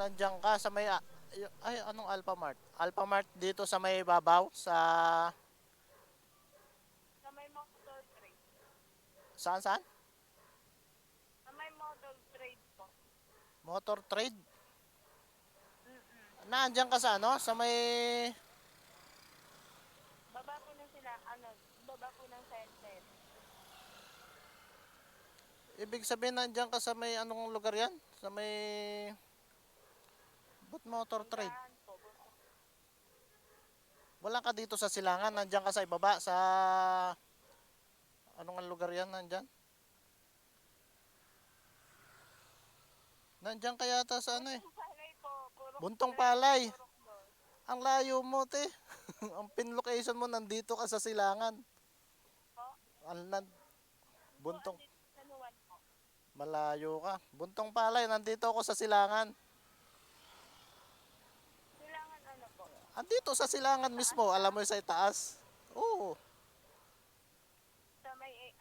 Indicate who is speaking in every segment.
Speaker 1: nandiyan ka sa may... ah, Ay, anong Alphamart? Alphamart dito sa may babaw, sa...
Speaker 2: Sa may model trade.
Speaker 1: Saan, saan?
Speaker 2: Sa may model trade po.
Speaker 1: Motor Trade?
Speaker 2: Mm-mm.
Speaker 1: Nandiyan ka sa ano? Sa may...
Speaker 2: Baba po na sila, ano, baba po ng center.
Speaker 1: Ibig sabihin nandiyan ka sa may anong lugar yan? Sa may... Ba't Motor Trade? Wala ka dito sa silangan, nandiyan ka sa ibaba, sa... Anong lugar yan nandyan? Nandiyan ka yata sa ano eh. Buntong palay. Ang layo mo, te. Ang pin location mo, nandito ka sa silangan. Ang. Buntong... Malayo ka. Buntong palay, nandito ako sa silangan.
Speaker 2: Kailangan ano po?
Speaker 1: Andito sa silangan mismo, alam mo yung sa itaas. Oo.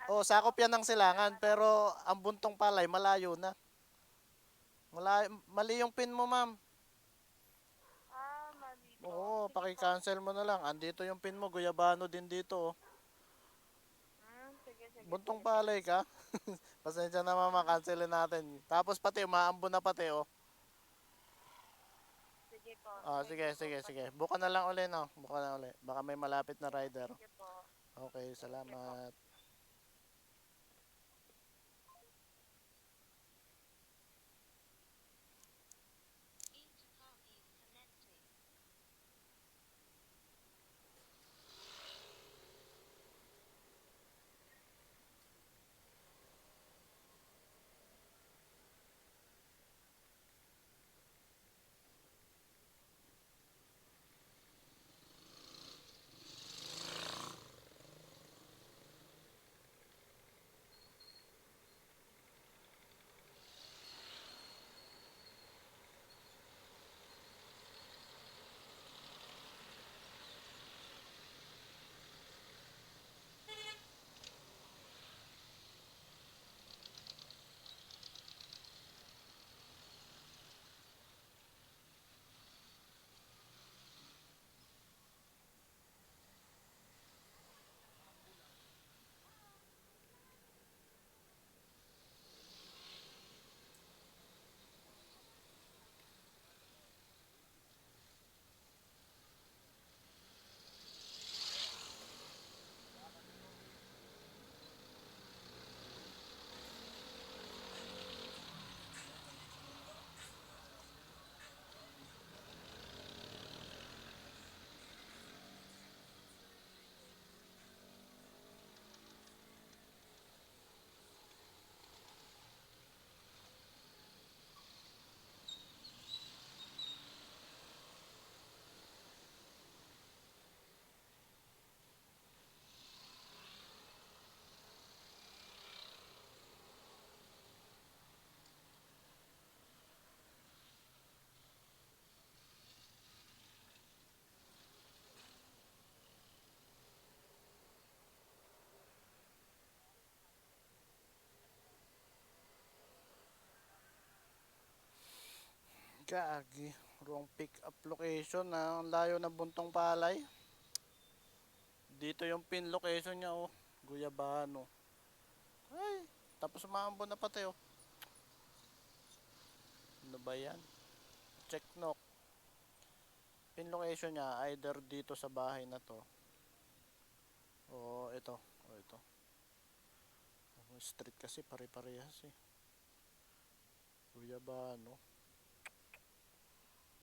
Speaker 1: Oh, sakop yan ng silangan, pero ang buntong palay, malayo na. Malayo, mali yung pin mo, ma'am.
Speaker 2: ah, mali.
Speaker 1: Oo, paki-cancel mo na lang. Andito yung pin mo, Guyabano din dito. oh.
Speaker 2: Hmm.
Speaker 1: Buntong palay ka. Pasensya na mama, cancelin natin. Tapos pati, umaambo na pati, oh. Ah, sige, sige, sige. Buka na lang uli, no? Buka na uli. Baka may malapit na rider. Okay, salamat. Gagi. Wrong pick up location na. Ang layo ng buntong palay. Dito yung pin location niya, oh. Guyabano. Ay, tapos umaambo na pati, oh. Ano ba yan? Check knock. Pin location niya, either dito sa bahay na to. O ito. O ito. Ang Street kasi pare-parehas eh. Guyabano.